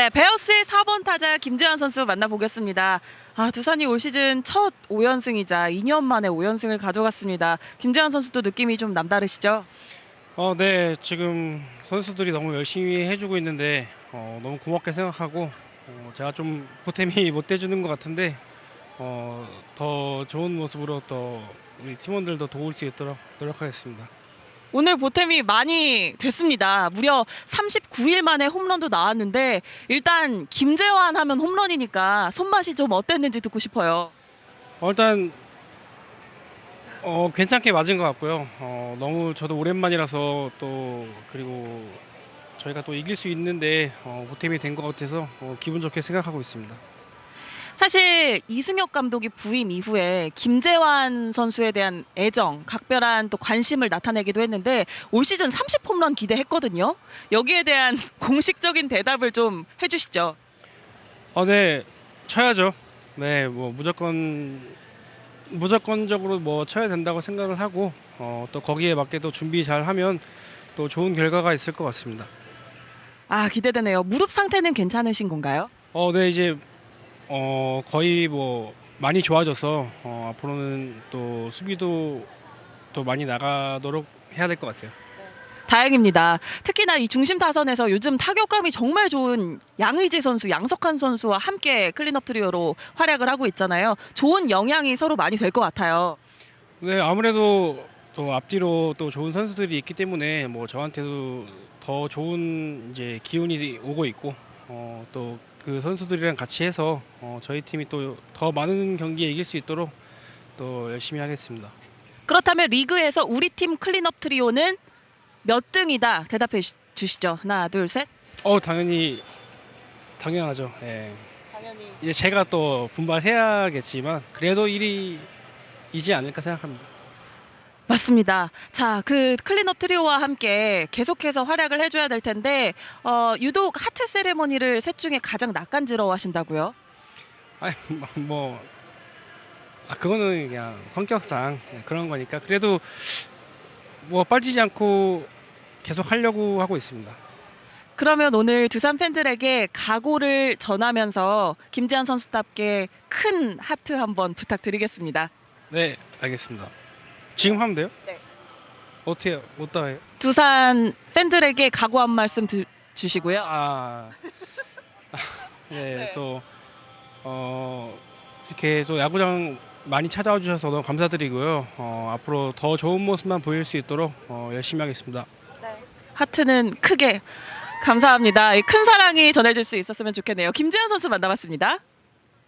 네, 베어스의 4번 타자 김재환 선수 만나보겠습니다. 아, 두산이 올 시즌 첫 5연승이자 2년 만에 5연승을 가져갔습니다. 김재환 선수도 느낌이 좀 남다르시죠? 어, 네, 지금 선수들이 너무 열심히 해주고 있는데 어, 너무 고맙게 생각하고 어, 제가 좀 보탬이 못 돼주는 것 같은데 어, 더 좋은 모습으로 또 우리 팀원들도 도울 수 있도록 노력하겠습니다. 오늘 보탬이 많이 됐습니다. 무려 39일 만에 홈런도 나왔는데 일단 김재환 하면 홈런이니까 손맛이 좀 어땠는지 듣고 싶어요. 어, 일단 어, 괜찮게 맞은 것 같고요. 어, 너무 저도 오랜만이라서 또 그리고 저희가 또 이길 수 있는데 어, 보탬이 된 것 같아서 어, 기분 좋게 생각하고 있습니다. 사실 이승엽 감독이 부임 이후에 김재환 선수에 대한 애정, 각별한 또 관심을 나타내기도 했는데 올 시즌 30 홈런 기대했거든요. 여기에 대한 공식적인 대답을 좀 해주시죠. 어, 네, 쳐야죠. 네, 뭐 무조건 무조건적으로 뭐 쳐야 된다고 생각을 하고 어, 또 거기에 맞게 또 준비 잘 하면 또 좋은 결과가 있을 것 같습니다. 아 기대되네요. 무릎 상태는 괜찮으신 건가요? 어, 네, 이제 어, 거의 뭐 많이 좋아져서 어, 앞으로는 또 수비도 또 많이 나가도록 해야 될 것 같아요. 다행입니다. 특히나 이 중심 타선에서 요즘 타격감이 정말 좋은 양의지 선수, 양석환 선수와 함께 클린업 트리오로 활약을 하고 있잖아요. 좋은 영향이 서로 많이 될 것 같아요. 네, 아무래도 또 앞뒤로 또 좋은 선수들이 있기 때문에 뭐 저한테도 더 좋은 이제 기운이 오고 있고 어, 또 그 선수들이랑 같이 해서 어, 저희 팀이 또 더 많은 경기에 이길 수 있도록 또 열심히 하겠습니다. 그렇다면 리그에서 우리 팀 클린업 트리오는 몇 등이다 대답해 주- 주시죠. 하나, 둘, 셋. 어, 당연히 당연하죠. 예. 당연히. 이제 제가 또 분발해야겠지만 그래도 1위이지 않을까 생각합니다. 맞습니다. 자, 그 클린업 트리오와 함께 계속해서 활약을 해줘야 될 텐데 어, 유독 하트 세레머니를 셋 중에 가장 낯간지러워하신다고요? 아니 뭐 아, 그거는 그냥 성격상 그런 거니까 그래도 뭐 빠지지 않고 계속 하려고 하고 있습니다. 그러면 오늘 두산 팬들에게 각오를 전하면서 김재환 선수답게 큰 하트 한번 부탁드리겠습니다. 네, 알겠습니다. 지금 하면 돼요? 네. 어떻게 못다 해요? 두산 팬들에게 각오 한 말씀 드- 주시고요. 아, 네, 네. 또 어, 이렇게 또 야구장 많이 찾아와 주셔서 너무 감사드리고요. 어, 앞으로 더 좋은 모습만 보일 수 있도록 어, 열심히 하겠습니다. 하트는 크게 감사합니다. 이큰 사랑이 전해질 수 있었으면 좋겠네요. 김재환 선수 만나봤습니다.